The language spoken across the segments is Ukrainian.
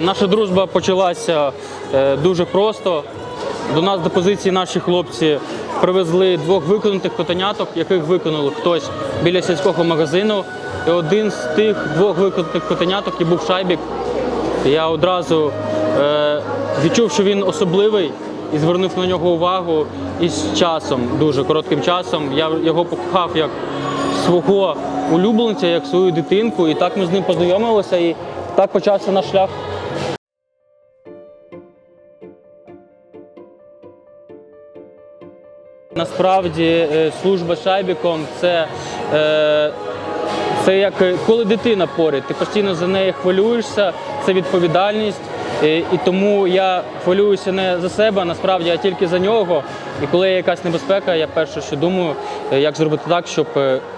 Наша дружба почалася е, дуже просто. До нас до позиції наші хлопці привезли двох виконутих котеняток, яких виконали хтось біля сільського магазину. І один з тих двох виконутих котеняток і був шайбік. Я одразу е, відчув, що він особливий і звернув на нього увагу. І з часом, дуже коротким часом, я його покохав як свого улюбленця, як свою дитинку. І так ми з ним познайомилися, і так почався наш шлях. Насправді е, служба шайбіком це, е, це як е, коли дитина поряд, ти постійно за нею хвилюєшся, це відповідальність. І тому я хвилююся не за себе, насправді а тільки за нього. І коли є якась небезпека, я перше, що думаю, як зробити так, щоб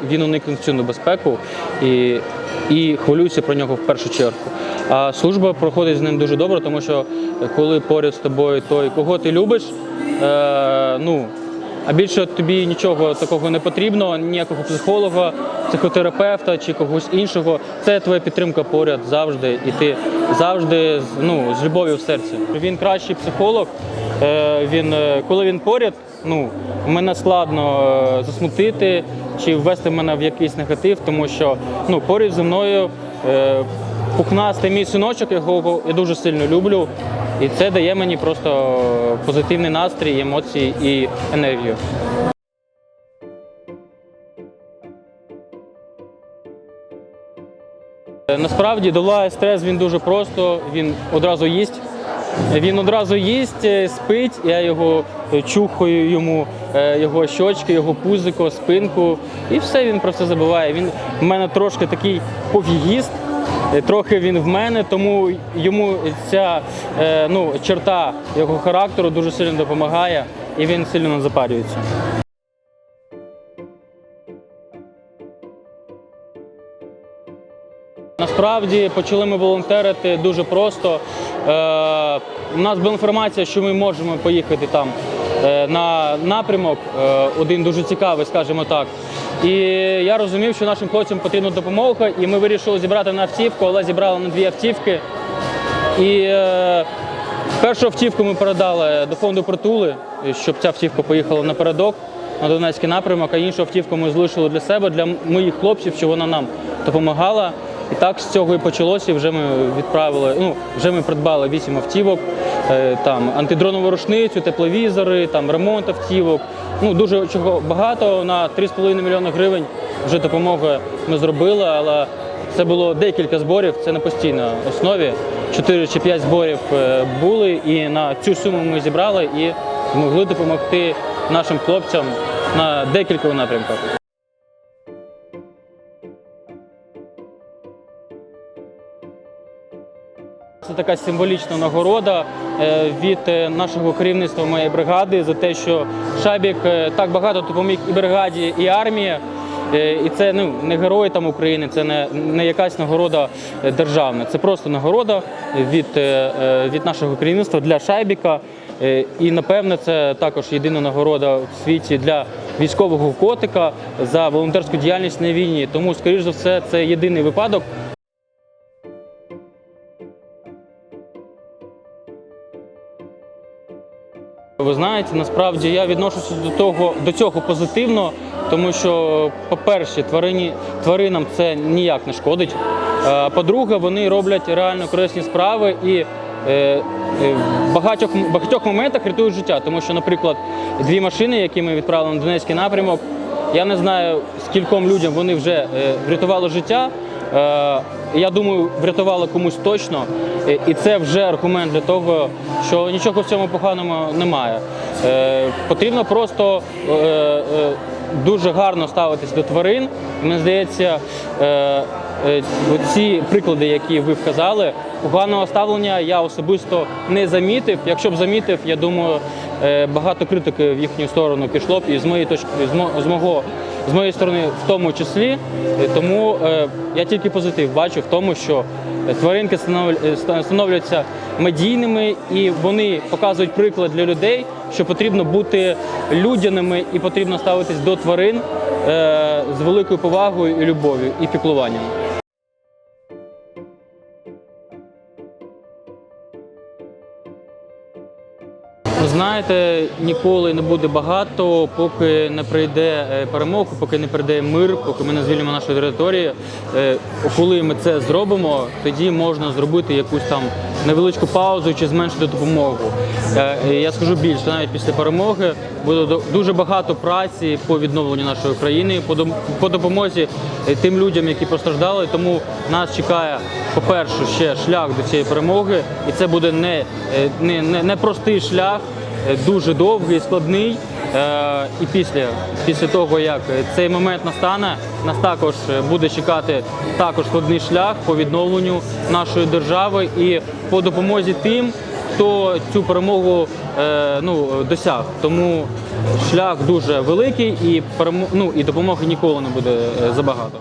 він уникнув цю небезпеку і, і хвилююся про нього в першу чергу. А служба проходить з ним дуже добре, тому що коли поряд з тобою той, кого ти любиш, е, ну а більше тобі нічого такого не потрібно, ніякого психолога, психотерапевта чи когось іншого. Це твоя підтримка поряд завжди, і ти завжди ну, з любов'ю в серці. Він кращий психолог. е, Він, е, коли він поряд, ну, мене складно е, засмутити чи ввести мене в якийсь негатив, тому що ну, поряд зі мною пухнастий мій синочок, якого я дуже сильно люблю. І це дає мені просто позитивний настрій, емоції і енергію. Насправді долає стрес він дуже просто, він одразу їсть. Він одразу їсть, е, спить, я його чухаю йому, е, його щочки, його пузико, спинку. І все, він про все забуває. Він в мене трошки такий пофігіст, трохи він в мене, тому йому ця е, ну, черта його характеру дуже сильно допомагає і він сильно запарюється. Насправді почали ми волонтерити дуже просто. Е, у нас була інформація, що ми можемо поїхати там е, на напрямок, е, один дуже цікавий, скажімо так. І я розумів, що нашим хлопцям потрібна допомога, і ми вирішили зібрати на автівку, але зібрали на дві автівки. І е, першу автівку ми передали до фонду притули, щоб ця автівка поїхала напередок на Донецький напрямок, а іншу автівку ми залишили для себе, для моїх хлопців, щоб вона нам допомагала. І так з цього і почалося. І вже ми відправили, ну вже ми придбали вісім автівок, е, там антидронову рушницю, тепловізори, там ремонт автівок. Ну дуже чого багато на 3,5 мільйони гривень вже допомоги ми зробили, але це було декілька зборів, це на постійній основі. Чотири чи п'ять зборів е, були, і на цю суму ми зібрали і змогли допомогти нашим хлопцям на декількох напрямках. Така символічна нагорода е, від е, нашого керівництва моєї бригади за те, що Шабік е, так багато допоміг і бригаді, і армії. І це ну, не герої там України, це не, не якась нагорода державна. Це просто нагорода від, від нашого керівництва для Шайбіка. І напевне це також єдина нагорода в світі для військового котика за волонтерську діяльність на війні. Тому, скоріш за все, це єдиний випадок, Ви знаєте, насправді я відношуся до того до цього позитивно, тому що, по-перше, тварині, тваринам це ніяк не шкодить. Е, По-друге, вони роблять реально корисні справи і е, е, в багатьох, багатьох моментах рятують життя. Тому що, наприклад, дві машини, які ми відправили на Донецький напрямок, я не знаю, скільком людям вони вже врятували життя. Я думаю, врятували комусь точно, і це вже аргумент для того, що нічого в цьому поганого немає. Е, Потрібно просто е, е, дуже гарно ставитись до тварин. Мені здається, ці приклади, які ви вказали, поганого ставлення я особисто не замітив. Якщо б замітив, я думаю, багато критики в їхню сторону пішло б і з моєї точки з мого з моєї сторони, в тому числі. Е, Тому е, я тільки позитив бачу в тому, що е, тваринки станов- становляться медійними і вони показують приклад для людей, що потрібно бути людяними і потрібно ставитись до тварин з великою повагою і любов'ю і піклуванням. Знаєте, ніколи не буде багато, поки не прийде е, перемога, поки не прийде мир, поки ми не звільнимо нашу територію. Е, Коли ми це зробимо, тоді можна зробити якусь там невеличку паузу чи зменшити допомогу. Е, Я скажу більше, навіть після перемоги буде дуже багато праці по відновленню нашої країни, по по допомозі тим людям, які постраждали. Тому нас чекає, по-перше, ще шлях до цієї перемоги, і це буде не, не, не, не простий шлях, дуже довгий, складний. Е, І після, після того, як цей момент настане, нас також е, буде чекати також складний шлях по відновленню нашої держави і по допомозі тим, хто цю перемогу е, ну, досяг. Тому шлях дуже великий і ну, і допомоги ніколи не буде е, забагато.